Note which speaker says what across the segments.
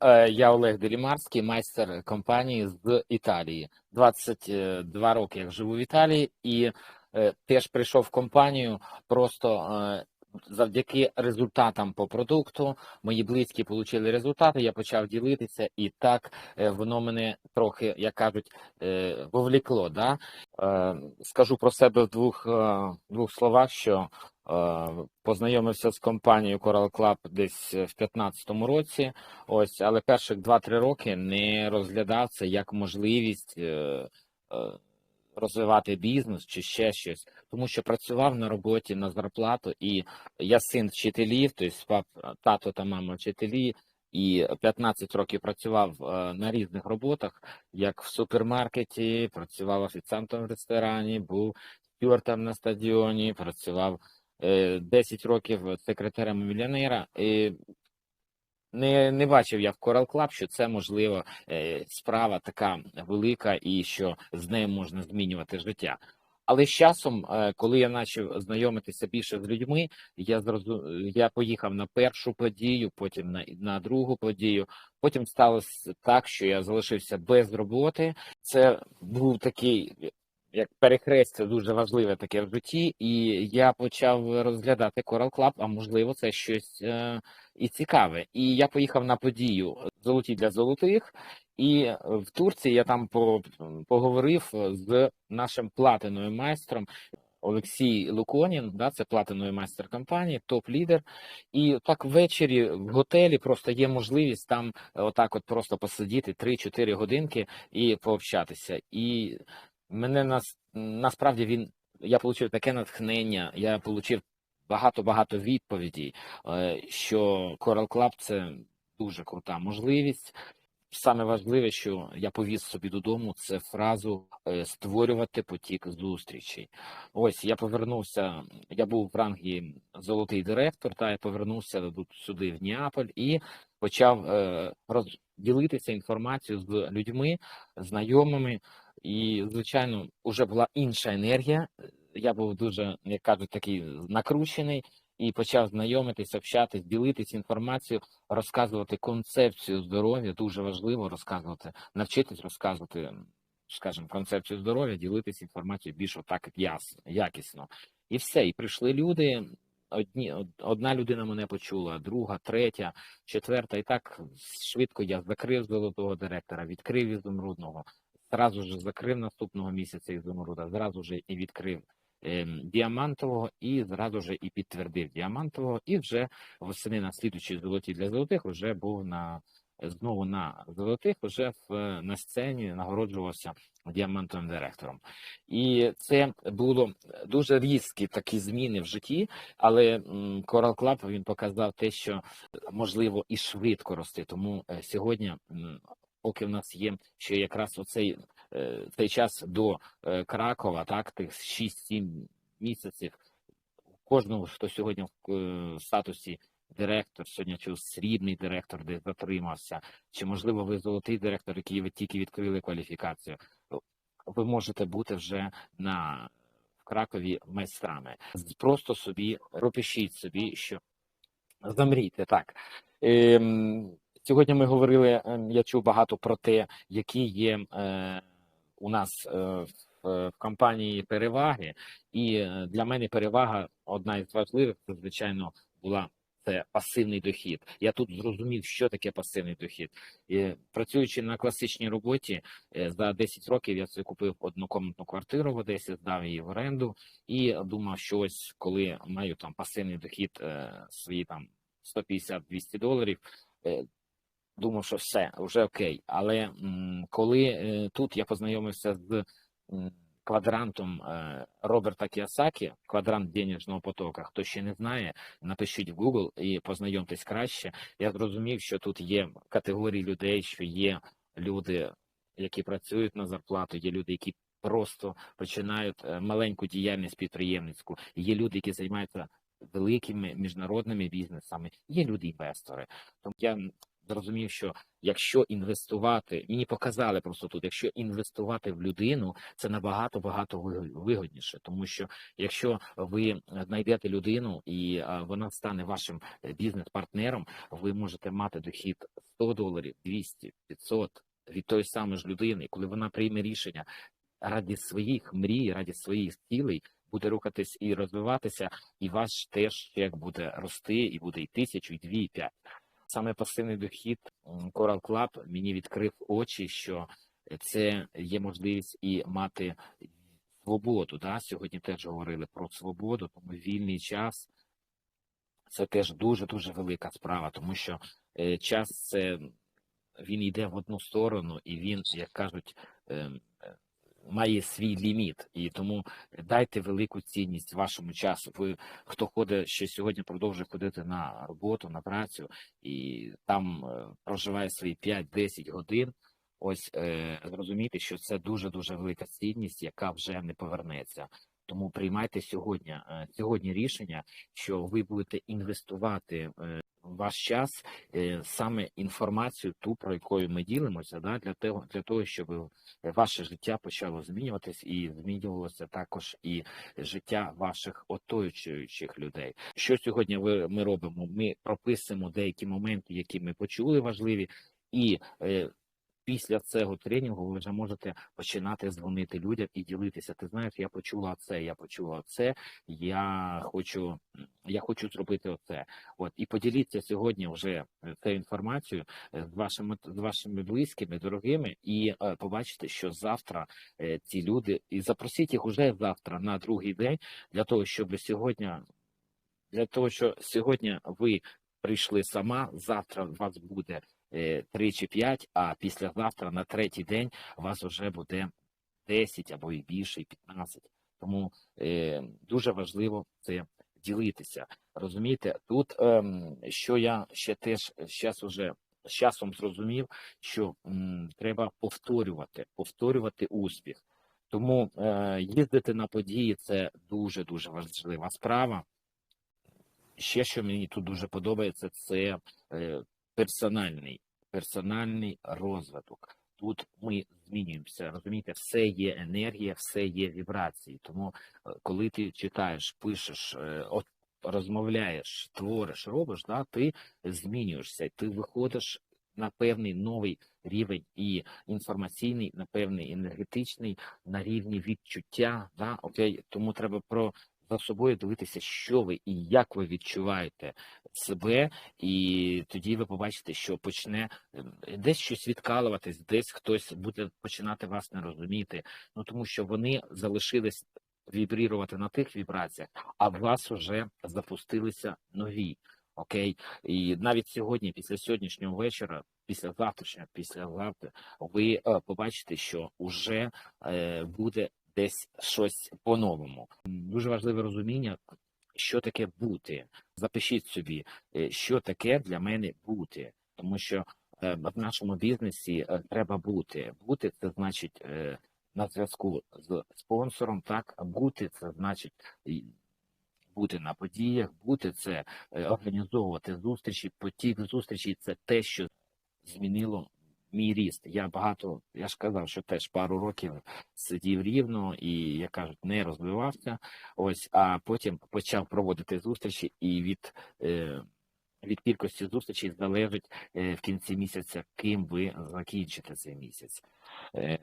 Speaker 1: Е, Я Олег Делімарський, майстер компанії з Італії. 22 роки як живу в Італії і е, теж прийшов в компанію просто е, завдяки результатам по продукту. Мої близькі отримали результати, я почав ділитися, і так е, воно мене трохи, як кажуть, е, вовлікло. Да? Е, Скажу про себе в двох, е, двох словах, що е, познайомився з компанією Coral Club десь в 2015 році. Ось, але перших 2-3 роки не розглядав це як можливість е, е, розвивати бізнес чи ще щось, тому що працював на роботі на зарплату, і я син вчителів, тобто тато та мама вчителі, і 15 років працював е, на різних роботах, як в супермаркеті, працював офіціантом в ресторані, був стюартом на стадіоні, працював е, 10 років секретарем мільйонера. І не, не бачив я в Coral Club, що це можливо е, справа така велика і що з нею можна змінювати життя. Але з часом, е, коли я почав знайомитися більше з людьми, я зрозу... я поїхав на першу подію, потім на, на другу подію. Потім сталося так, що я залишився без роботи. Це був такий як перехрестя дуже важливе таке в житті, і я почав розглядати Coral Club, а можливо, це щось е, і цікаве. І я поїхав на подію Золоті для золотих, і в Турції я там по, поговорив з нашим платиною майстром. Олексій Луконін, да, це платиновий майстер компанії, топ-лідер. І так ввечері в готелі просто є можливість там отак от просто посидіти 3-4 годинки і пообщатися. І мене нас насправді він я отримав таке натхнення, я отримав багато-багато відповідей, е, що Coral Club – це дуже крута можливість. Саме важливе, що я повіз собі додому, це фразу е, створювати потік зустрічей. Ось я повернувся. Я був в рангі золотий директор, та я повернувся сюди, в Неаполь, і почав е, розділитися інформацією з людьми, знайомими. І, звичайно, вже була інша енергія. Я був дуже, як кажуть, такий накручений і почав знайомитись, общатись, ділитись інформацією, розказувати концепцію здоров'я. Дуже важливо розказувати, навчитись розказувати, скажімо, концепцію здоров'я, ділитись інформацією більш отак ясно, якісно. І все. І прийшли люди. Одні одна людина мене почула, друга, третя, четверта. І так швидко я закрив золотого директора, відкрив ізумрудного зразу ж закрив наступного місяця ізумруда, зразу ж і відкрив ем, діамантового, і зразу ж і підтвердив діамантового, і вже восени на слідучій золоті для золотих вже був на знову на золотих, вже в на сцені нагороджувався діамантовим директором. І це було дуже різкі такі зміни в житті, але Coral Club він показав те, що можливо і швидко рости. Тому е, сьогодні поки в нас є ще якраз оцей е, цей час до е, Кракова, так тих 6-7 місяців. Кожного, хто сьогодні в е, статусі директор, сьогодні чи срібний директор, де затримався, чи можливо ви золотий директор, який ви тільки відкрили кваліфікацію. Ви можете бути вже на в Кракові майстрами. Просто собі пропишіть собі, що замрійте так. Ем, Сьогодні ми говорили, ем, я чув багато про те, які є е, у нас е, в, компанії переваги, і е, для мене перевага одна із важливих, це звичайно була це пасивний дохід. Я тут зрозумів, що таке пасивний дохід. І, працюючи на класичній роботі, е, за 10 років я собі купив однокомнатну квартиру в Одесі, здав її в оренду і думав, що ось коли маю там пасивний дохід е, свої там 150-200 доларів. Думав, що все, вже окей. Але коли е, тут я познайомився з квадрантом е, Роберта Кіосакі, квадрант денежного потока, хто ще не знає, напишіть в Google і познайомтесь краще. Я зрозумів, що тут є категорії людей, що є люди, які працюють на зарплату, є люди, які просто починають е, маленьку діяльність підприємницьку, є люди, які займаються великими міжнародними бізнесами, є люди-інвестори. Тому я зрозумів, що якщо інвестувати, мені показали просто тут, якщо інвестувати в людину, це набагато багато вигодніше, тому що якщо ви знайдете людину і вона стане вашим е, бізнес-партнером, ви можете мати дохід 100 доларів, 200, 500 від тої самої ж людини, коли вона прийме рішення раді своїх мрій, раді своїх цілей, буде рухатись і розвиватися, і ваш теж чек буде рости, і буде і тисячу, і дві, і п'ять. Саме пасивний дохід Coral Club мені відкрив очі, що це є можливість і мати свободу. Да? Сьогодні теж говорили про свободу, тому вільний час це теж дуже дуже велика справа, тому що е, час це він йде в одну сторону, і він, як кажуть, ем, має свій ліміт. І тому дайте велику цінність вашому часу. Ви хто ходить ще сьогодні, продовжує ходити на роботу, на працю і там е, проживає свої 5-10 годин. Ось е, зрозуміти, що це дуже дуже велика цінність, яка вже не повернеться. Тому приймайте сьогодні е, сьогодні рішення, що ви будете інвестувати е, ваш час е, саме інформацію, ту про якою ми ділимося, да, для того, для того, щоб ваше життя почало змінюватись і змінювалося також і життя ваших оточуючих людей. Що сьогодні ви ми робимо? Ми прописуємо деякі моменти, які ми почули важливі, і е, після цього тренінгу ви вже можете починати дзвонити людям і ділитися. Ти знаєш, я почула це, я почула це. Я хочу, я хочу зробити оце. От і поділіться сьогодні вже цією інформацією е, з вашими з вашими близькими, дорогими, і е, побачите, що завтра е, ці люди і запросіть їх уже завтра на другий день для того, щоб сьогодні для того, що сьогодні ви прийшли сама, завтра у вас буде е, 3 чи 5, а післязавтра на третій день у вас вже буде 10 або і більше, і 15. Тому е, дуже важливо це ділитися. Розумієте, тут ем, що я ще теж зараз уже з часом зрозумів, що м, треба повторювати, повторювати успіх. Тому е, їздити на події це дуже дуже важлива справа. Ще що мені тут дуже подобається, це е, персональний, персональний розвиток. Тут ми змінюємося. Розумієте, все є енергія, все є вібрації. Тому, е, коли ти читаєш, пишеш, е, от розмовляєш, твориш, робиш, да, ти змінюєшся, ти виходиш на певний новий рівень і інформаційний, на певний енергетичний, на рівні відчуття. Да, окей, тому треба про за собою дивитися, що ви і як ви відчуваєте себе, і тоді ви побачите, що почне ем, десь щось відкалуватись, десь хтось буде починати вас не розуміти. Ну тому що вони залишились вібрірувати на тих вібраціях, а в вас вже запустилися нові. Окей, і навіть сьогодні, після сьогоднішнього вечора, після завтрашнього, після завтра, ви е, побачите, що вже е, буде десь щось по-новому. Дуже важливе розуміння, що таке бути. Запишіть собі, е, що таке для мене бути, тому що е, в нашому бізнесі е, треба бути. Бути це значить на зв'язку з спонсором. Так, бути це значить. Бути на подіях, бути це організовувати зустрічі, потік зустрічей це те, що змінило мій ріст. Я багато, я ж казав, що теж пару років сидів рівно і, як кажуть, не розвивався. Ось, а потім почав проводити зустрічі, і від, е, від кількості зустрічей залежить е, в кінці місяця, ким ви закінчите цей місяць. Е,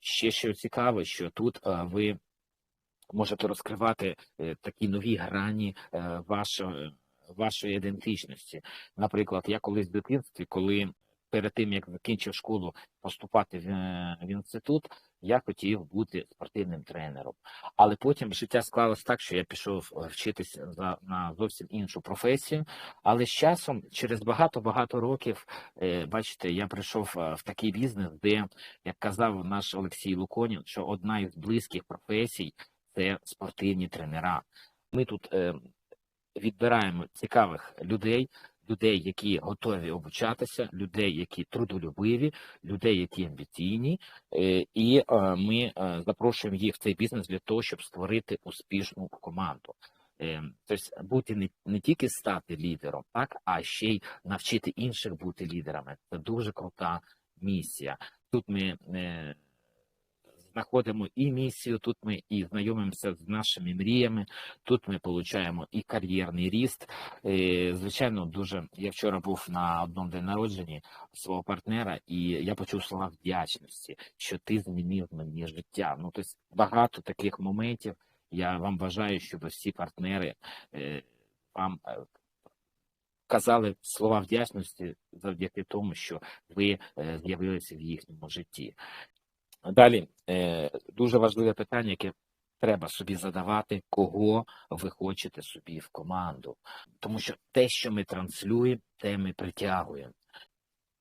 Speaker 1: ще що цікаво, що тут е, ви можете розкривати такі нові грані вашої, вашої ідентичності. Наприклад, я колись в дитинстві, коли перед тим як закінчив школу поступати в, е, в інститут, я хотів бути спортивним тренером. Але потім життя склалось так, що я пішов е, вчитися за на зовсім іншу професію. Але з часом, через багато-багато років, е, бачите, я прийшов в такий бізнес, де, як казав наш Олексій Луконін, що одна із близьких професій це спортивні тренера. Ми тут відбираємо цікавих людей, людей, які готові обучатися, людей, які трудолюбиві, людей, які амбіційні, е, і е, ми е, запрошуємо їх в цей бізнес для того, щоб створити успішну команду. Тобто бути не, не тільки стати лідером, так а ще й навчити інших бути лідерами. Це дуже крута місія. Тут ми знаходимо і місію. Тут ми і знайомимося з нашими мріями. Тут ми отримуємо і кар'єрний ріст. Е, Звичайно, дуже я вчора був на одному день народження свого партнера, і я почув слова вдячності, що ти змінив мені життя. Ну тобто багато таких моментів. Я вам бажаю, щоб всі партнери е, вам е, казали слова вдячності завдяки тому, що ви з'явилися в їхньому житті. Далі е, дуже важливе питання, яке треба собі задавати, кого ви хочете собі в команду. Тому що те, що ми транслюємо, те ми притягуємо.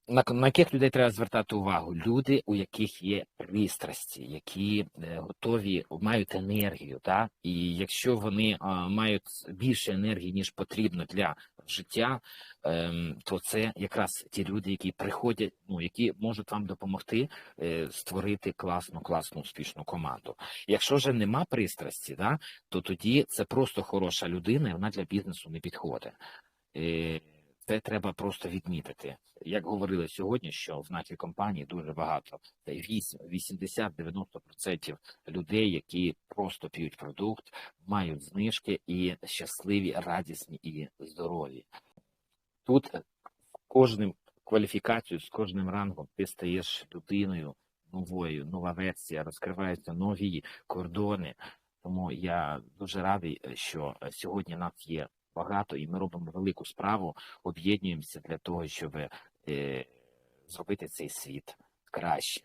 Speaker 1: На, на яких людей треба звертати увагу? Люди, у яких є пристрасті, які е, готові, мають енергію. Та? І якщо вони мають більше енергії, ніж потрібно для життя, ем, то це якраз ті люди, які приходять, ну які можуть вам допомогти е, створити класну, класну, успішну команду. Якщо вже нема пристрасті, да, то тоді це просто хороша людина, і вона для бізнесу не підходить. Це треба просто відмітити. Як говорили сьогодні, що в нашій компанії дуже багато, це 80-90% людей, які просто п'ють продукт, мають знижки і щасливі, радісні і здорові. Тут е, кожним кваліфікацією, з кожним рангом ти стаєш людиною новою, нова версія, розкриваються нові кордони. Тому я дуже радий, що сьогодні нас є багато, і ми робимо велику справу, об'єднуємося для того, щоб е, зробити цей світ краще.